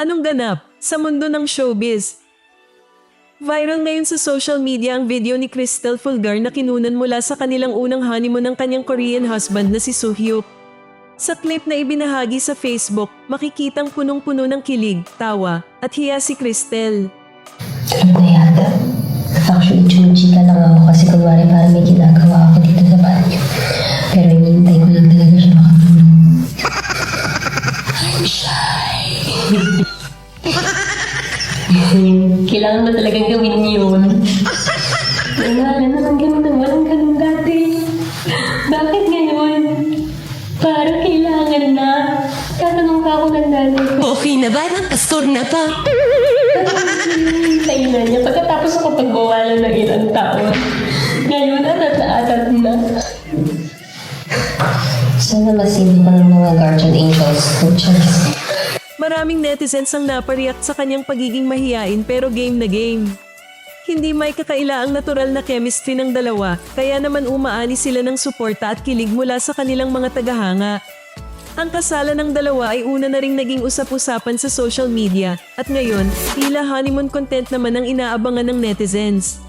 Anong ganap sa mundo ng showbiz? Viral ngayon sa social media ang video ni Crystal Fulgar na kinunan mula sa kanilang unang honeymoon ng kanyang Korean husband na si Soo-hyuk. Sa clip na ibinahagi sa Facebook, makikitang punong-puno ng kilig, tawa, at hiya si Crystal. Ano na yata? Actually, chumchika lang ako kasi kunwari parang may ginagawa ako dito sa banyo. Pero hinihintay ko lang talaga siya makatulog. I'm shy. Kailangan mo talagang gawin yun. Wala na lang ganun na walang ganun dati. Bakit ngayon? Parang kailangan na. Tatanong ka ako ng nanay ko. Okay na ba? Pastor na ba? Hintayin na niya pagkatapos ako pagbawalan ng ilang taon. Ngayon, atat na atat na. Sana masin ko ng mga guardian angels, coaches. Maraming netizens ang napariyak sa kanyang pagiging mahiyain pero game na game. Hindi may kakaila ang natural na chemistry ng dalawa, kaya naman umaani sila ng suporta at kilig mula sa kanilang mga tagahanga. Ang kasalan ng dalawa ay una na ring naging usap-usapan sa social media at ngayon, tila honeymoon content naman ang inaabangan ng netizens.